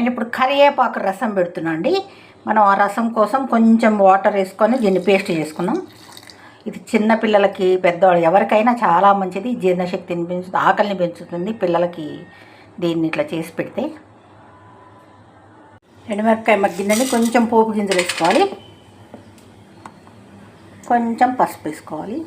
నేను ఇప్పుడు కరివేపాకు రసం పెడుతున్నా అండి మనం ఆ రసం కోసం కొంచెం వాటర్ వేసుకొని దీన్ని పేస్ట్ చేసుకున్నాం. ఇది చిన్న పిల్లలకి పెద్దవాళ్ళు ఎవరికైనా చాలా మంచిది. జీర్ణశక్తిని పెంచుతుంది ఆకలిని పెంచుతుంది పిల్లలకి దీన్ని ఇట్లా చేసి పెడితే. ఎండుమిరపకాయ మగ్గిందండి. కొంచెం పోపు గింజలు వేసుకోవాలి. కొంచెం పసుపు వేసుకోవాలి.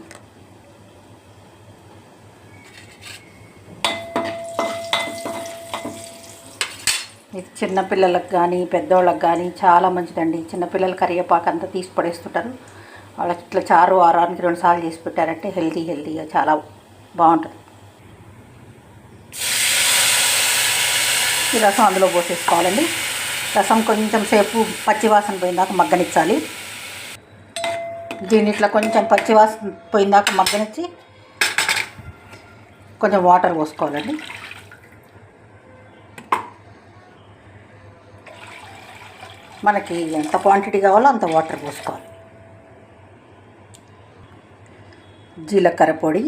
ఇది చిన్నపిల్లలకు కానీ పెద్దవాళ్ళకి కానీ చాలా మంచిదండి. చిన్నపిల్లలు కరివేపాకు అంతా తీసి పడేస్తుంటారు. వాళ్ళకి ఇట్లా చారు వారానికి రెండు సార్లు చేసి పెట్టారంటే హెల్తీ హెల్తీగా చాలా బాగుంటుంది. ఈ రసం అందులో పోసేసుకోవాలండి. రసం కొంచెం సేపు పచ్చివాసన పోయిందాక మగ్గనిచ్చాలి. దీన్ని ఇట్లా కొంచెం పచ్చివాసన పోయిందాక మగ్గనిచ్చి కొంచెం వాటర్ పోసుకోవాలండి. మనకి ఎంత క్వాంటిటీ కావాలో అంత వాటర్ పోసుకోవాలి. జీలకర్ర పొడి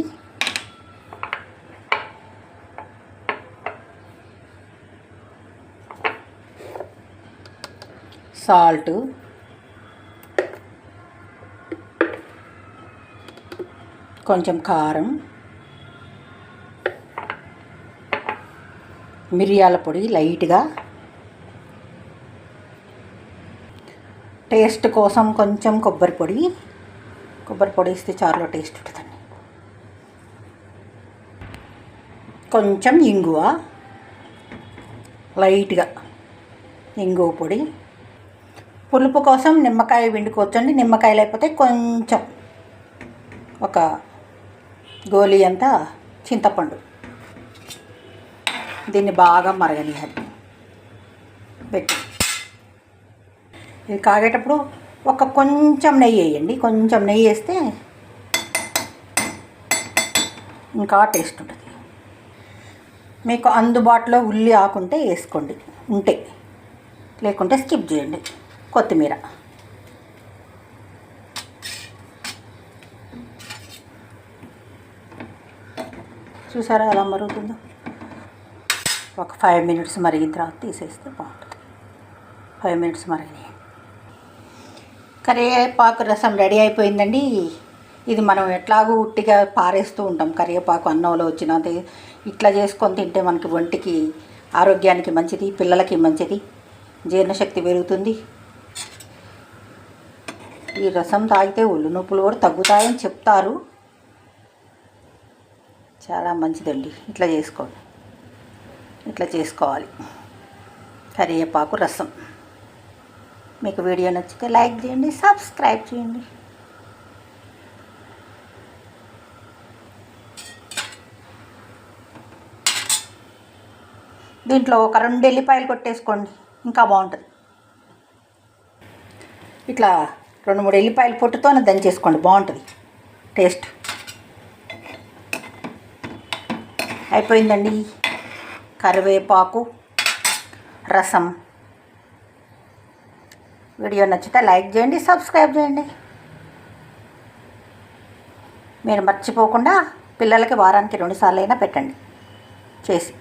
సాల్ట్ కొంచెం కారం మిరియాల పొడి లైట్గా టేస్ట్ కోసం కొంచెం కొబ్బరి పొడి. కొబ్బరి పొడి ఇస్తే చారులో టేస్ట్ ఉంటుందండి. కొంచెం ఇంగువ. లైట్గా ఇంగువ పొడి. పులుపు కోసం నిమ్మకాయ పిండుకోవచ్చండి. నిమ్మకాయ లేకపోతే కొంచెం ఒక గోలీ అంతా చింతపండు. దీన్ని బాగా మరగనియాలి. పెట్టి. ఇది కాగేటప్పుడు ఒక కొంచెం నెయ్యి వేయండి. కొంచెం నెయ్యి వేస్తే ఇంకా టేస్ట్ ఉంటుంది. మీకు అందుబాటులో ఉల్లి ఆకుంటే వేసుకోండి. ఉంటే. లేకుంటే స్కిప్ చేయండి. కొత్తిమీర. చూసారా ఎలా మరుగుతుందో? ఒక ఫైవ్ మినిట్స్ మరిగిన తర్వాత తీసేస్తే బాగుంటుంది. ఫైవ్ మినిట్స్ మరిగినాయి. కరివేపాకు రసం రెడీ అయిపోయిందండి. ఇది మనం ఎట్లాగూ ఉట్టిగా పారేస్తూ ఉంటాం. కరివేపాకు అన్నంలో వచ్చినది ఇట్లా చేసుకొని తింటే మనకి ఒంటికి ఆరోగ్యానికి మంచిది పిల్లలకి మంచిది జీర్ణశక్తి పెరుగుతుంది. ఈ రసం తాగితే ఒళ్ళు నొప్పులు కూడా తగ్గుతాయని చెప్తారు. చాలా మంచిదండి. ఇట్లా చేసుకోండి. ఇట్లా చేసుకోవాలి. కరివేపాకు రసం. మీకు వీడియో నచ్చితే లైక్ చేయండి సబ్స్క్రైబ్ చేయండి. దీంట్లో ఒక రెండు ఎల్లిపాయలు కొట్టేసుకోండి ఇంకా బాగుంటుంది. ఇట్లా రెండు మూడు ఎల్లిపాయలు పొట్టుతోనే దంచేసుకోండి బాగుంటుంది. టేస్ట్. అయిపోయిందండి. కరివేపాకు రసం. వీడియో నచ్చితే లైక్ చేయండి సబ్స్క్రైబ్ చేయండి. మీరు మర్చిపోకుండా పిల్లలకి వారానికి రెండుసార్లు అయినా పెట్టండి. చేసి.